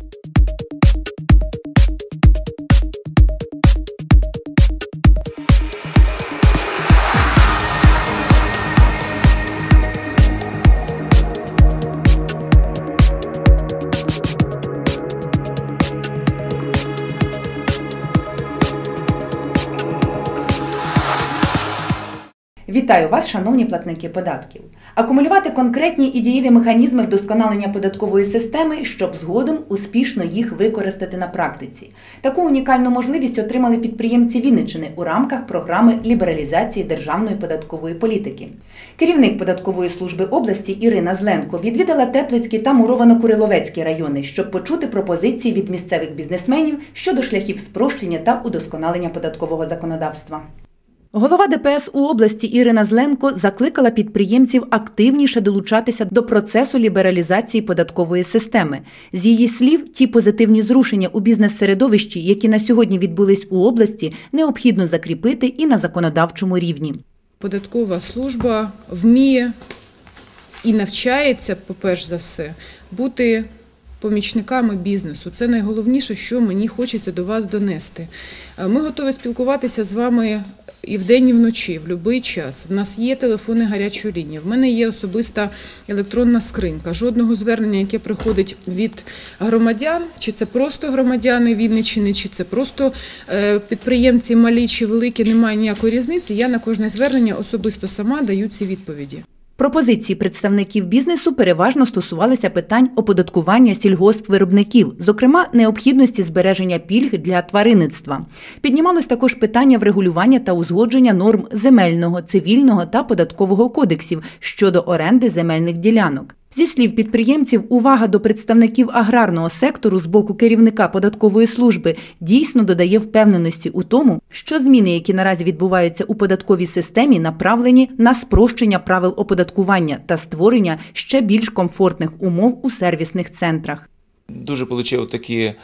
Thank you Вітаю вас, шановні платники податків. Акумулювати конкретні і дієві механізми вдосконалення податкової системи, щоб згодом успішно їх використати на практиці. Таку унікальну можливість отримали підприємці Вінниччини у рамках програми лібералізації державної податкової політики. Керівник податкової служби області Ірина Зленко відвідала Теплицький та Муровано-Куриловецький райони, щоб почути пропозиції від місцевих бізнесменів щодо шляхів спрощення та удосконалення податкового законодавства. Голова ДПС у області Ірина Зленко закликала підприємців активніше долучатися до процесу лібералізації податкової системи. З її слів, ті позитивні зрушення у бізнес-середовищі, які на сьогодні відбулись у області, необхідно закріпити і на законодавчому рівні. Податкова служба вміє і навчається, по-перше за все, бути помічниками бізнесу. Це найголовніше, що мені хочеться до вас донести. Е, Ми готові спілкуватися з вами і вдень, і вночі, в будь-який час. В нас є телефони гарячої лінії. В мене є особиста електронна скринька. Жодного звернення, яке приходить від громадян, чи це просто громадяни Вінниччини, чи це просто е, підприємці малі чи великі, немає ніякої різниці. Я на кожне звернення особисто сама даю ці відповіді. Пропозиції представників бізнесу переважно стосувалися питань оподаткування сільгоспвиробників, зокрема необхідності збереження пільг для тваринництва. Піднімалось також питання врегулювання та узгодження норм земельного, цивільного та податкового кодексів щодо оренди земельних ділянок. Зі слів підприємців, увага до представників аграрного сектору з боку керівника податкової служби дійсно додає впевненості у тому, що зміни, які наразі відбуваються у податковій системі, направлені на спрощення правил оподаткування та створення ще більш комфортних умов у сервісних центрах. Дуже отримав такі е,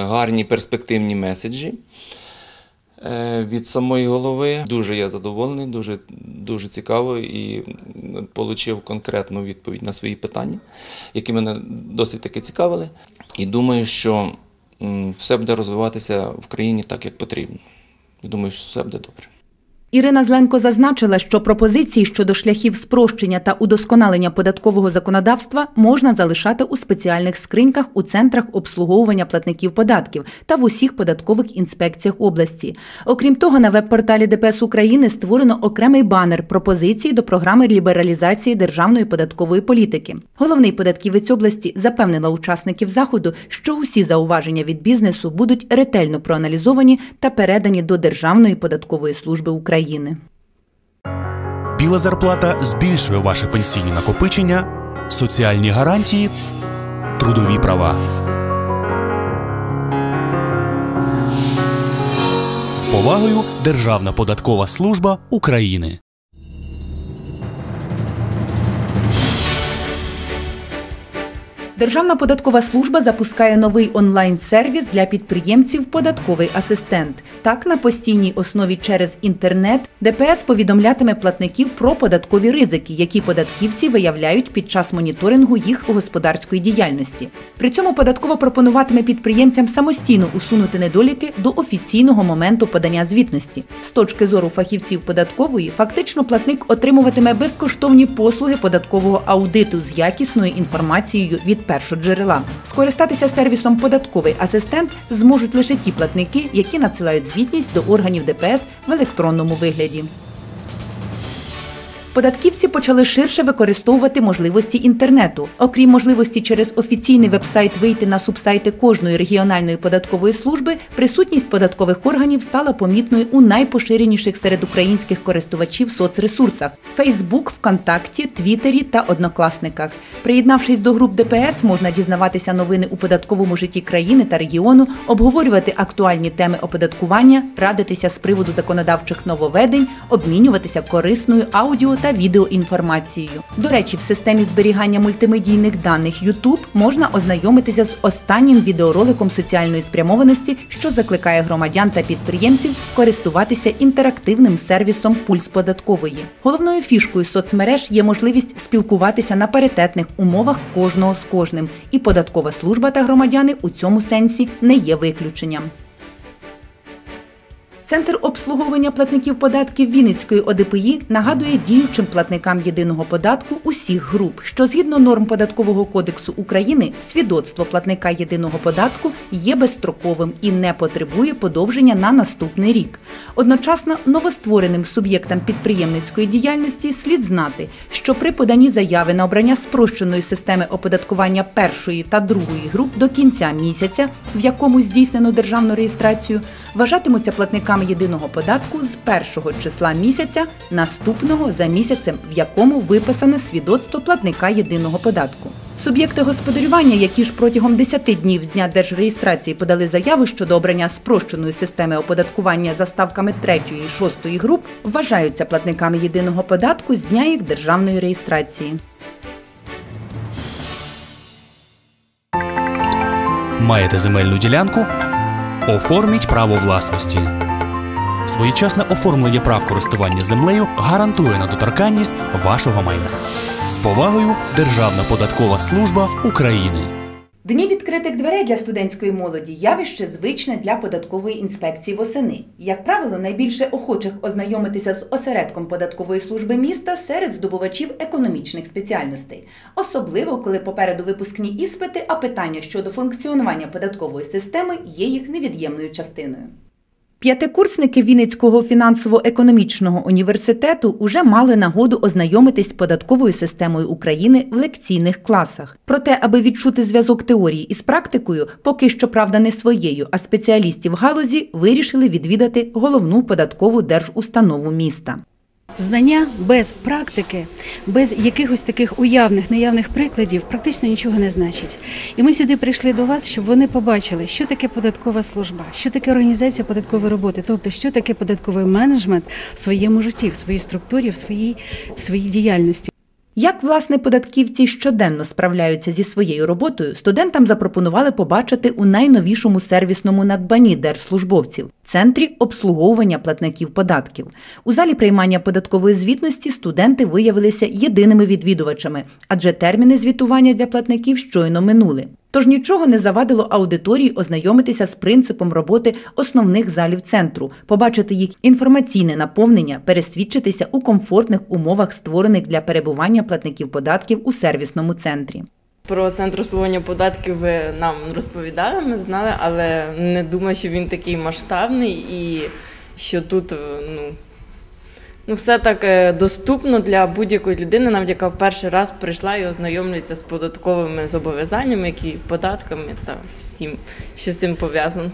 гарні перспективні меседжі від самої голови. Дуже я задоволений, дуже, дуже цікаво і отримав конкретну відповідь на свої питання, які мене досить таки цікавили. І думаю, що все буде розвиватися в країні так, як потрібно. Думаю, що все буде добре. Ірина Зленко зазначила, що пропозиції щодо шляхів спрощення та удосконалення податкового законодавства можна залишати у спеціальних скриньках у центрах обслуговування платників податків та в усіх податкових інспекціях області. Окрім того, на веб-порталі ДПС України створено окремий банер пропозиції до програми лібералізації державної податкової політики. Головний податківець області запевнила учасників заходу, що усі зауваження від бізнесу будуть ретельно проаналізовані та передані до Державної податкової служби України. Біла зарплата збільшує ваше пенсійні накопичення, соціальні гарантії, трудові права. З повагою Державна податкова служба України. Державна податкова служба запускає новий онлайн-сервіс для підприємців Податковий асистент. Так, на постійній основі через інтернет ДПС повідомлятиме платників про податкові ризики, які податківці виявляють під час моніторингу їх господарської діяльності. При цьому податково пропонуватиме підприємцям самостійно усунути недоліки до офіційного моменту подання звітності. З точки зору фахівців податкової, фактично платник отримуватиме безкоштовні послуги податкового аудиту з якісною інформацією від першоджерела. Скористатися сервісом податковий асистент зможуть лише ті платники, які надсилають звітність до органів ДПС в електронному вигляді. Податківці почали ширше використовувати можливості інтернету. Окрім можливості через офіційний вебсайт вийти на субсайти кожної регіональної податкової служби, присутність податкових органів стала помітною у найпоширеніших серед українських користувачів соцресурсах Фейсбук, ВКонтакті, Твіттері та Однокласниках. Приєднавшись до груп ДПС, можна дізнаватися новини у податковому житті країни та регіону, обговорювати актуальні теми оподаткування, радитися з приводу законодавчих нововведень, обмінюватися корисною аудіо та та відеоінформацією. До речі, в системі зберігання мультимедійних даних YouTube можна ознайомитися з останнім відеороликом соціальної спрямованості, що закликає громадян та підприємців користуватися інтерактивним сервісом Пульс податкової. Головною фішкою соцмереж є можливість спілкуватися на паритетних умовах кожного з кожним, і податкова служба та громадяни у цьому сенсі не є виключенням. Центр обслуговування платників податків Вінницької ОДПІ нагадує діючим платникам єдиного податку усіх груп, що згідно норм податкового кодексу України свідоцтво платника єдиного податку є безстроковим і не потребує подовження на наступний рік. Одночасно новоствореним суб'єктам підприємницької діяльності слід знати, що при поданні заяви на обрання спрощеної системи оподаткування першої та другої груп до кінця місяця, в якому здійснено державну реєстрацію, вважатимуться платниками єдиного податку з першого числа місяця наступного за місяцем, в якому виписане свідоцтво платника єдиного податку. Суб'єкти господарювання, які ж протягом 10 днів з дня держреєстрації подали заяву щодо обрання спрощеної системи оподаткування за ставками 3 і 6 груп, вважаються платниками єдиного податку з дня їх державної реєстрації. Маєте земельну ділянку? Оформіть право власності. Своєчасне оформлення прав користування землею гарантує недоторканність вашого майна. З повагою Державна податкова служба України. Дні відкритих дверей для студентської молоді явище звичне для податкової інспекції восени. Як правило, найбільше охочих ознайомитися з осередком податкової служби міста серед здобувачів економічних спеціальностей, особливо коли попереду випускні іспити, а питання щодо функціонування податкової системи є їх невід'ємною частиною. П'ятикурсники Вінницького фінансово-економічного університету уже мали нагоду ознайомитись з податковою системою України в лекційних класах. Проте, аби відчути зв'язок теорії із практикою, поки що правда не своєю, а спеціалістів галузі вирішили відвідати головну податкову держустанову міста. Знання без практики, без якихось таких уявних, неявних прикладів практично нічого не значить. І ми сюди прийшли до вас, щоб вони побачили, що таке податкова служба, що таке організація податкової роботи, тобто що таке податковий менеджмент в своєму житті, в своїй структурі, в своїй, в своїй діяльності. Як власне податківці щоденно справляються зі своєю роботою, студентам запропонували побачити у найновішому сервісному надбанні держслужбовців центрі обслуговування платників податків. У залі приймання податкової звітності студенти виявилися єдиними відвідувачами, адже терміни звітування для платників щойно минули. Тож нічого не завадило аудиторії ознайомитися з принципом роботи основних залів центру, побачити їх інформаційне наповнення, пересвідчитися у комфортних умовах, створених для перебування платників податків у сервісному центрі. Про центр обслуговування податків ви нам розповідали, ми знали, але не думаю, що він такий масштабний і що тут е, ну, ну, все так е, доступно для будь-якої людини, навіть яка в перший раз прийшла і ознайомлюється з податковими зобов'язаннями, які податками та всім, що з цим пов'язано.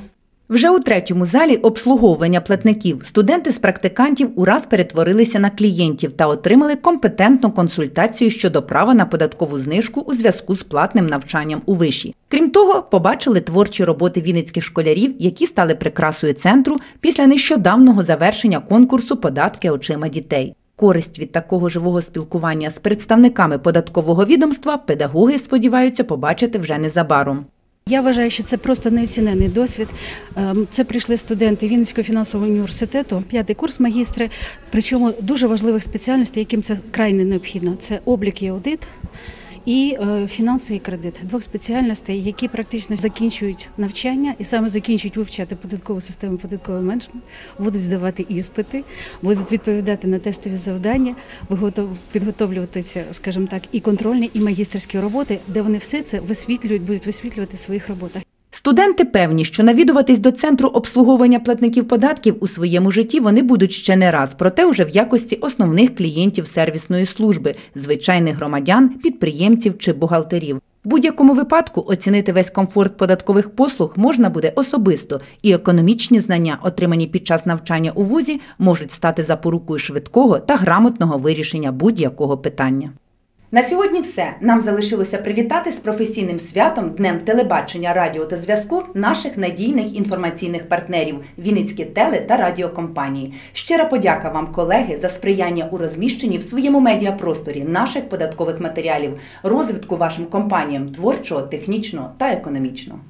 Вже у третьому залі обслуговування платників студенти з практикантів ураз перетворилися на клієнтів та отримали компетентну консультацію щодо права на податкову знижку у зв'язку з платним навчанням у виші. Крім того, побачили творчі роботи вінницьких школярів, які стали прикрасою центру після нещодавнього завершення конкурсу Податки очима дітей. Користь від такого живого спілкування з представниками податкового відомства педагоги сподіваються побачити вже незабаром. Я вважаю, що це просто неоцінений досвід. Ем, Це прийшли студенти Вінницького фінансового університету, п'ятий курс магістри, причому дуже важливих спеціальностей, яким це крайне необхідно. Це облік і аудит. І фінансовий кредит двох спеціальностей, які практично закінчують навчання і саме закінчують вивчати податкову систему, податковий менеджмент, будуть здавати іспити, будуть відповідати на тестові завдання, підготовлюватися, скажімо так, і контрольні, і магістерські роботи, де вони все це висвітлюють, будуть висвітлювати в своїх роботах. Студенти певні, що навідуватись до центру обслуговування платників податків у своєму житті вони будуть ще не раз, проте вже в якості основних клієнтів сервісної служби, звичайних громадян, підприємців чи бухгалтерів. В будь-якому випадку оцінити весь комфорт податкових послуг можна буде особисто, і економічні знання, отримані під час навчання у вузі, можуть стати запорукою швидкого та грамотного вирішення будь-якого питання. На сьогодні все. Нам залишилося привітати з професійним святом Днем телебачення, радіо та зв'язку наших надійних інформаційних партнерів Вінницькі теле та радіокомпанії. Щира подяка вам, колеги, за сприяння у розміщенні в своєму медіапросторі наших податкових матеріалів, розвитку вашим компаніям творчого, технічного та економічного.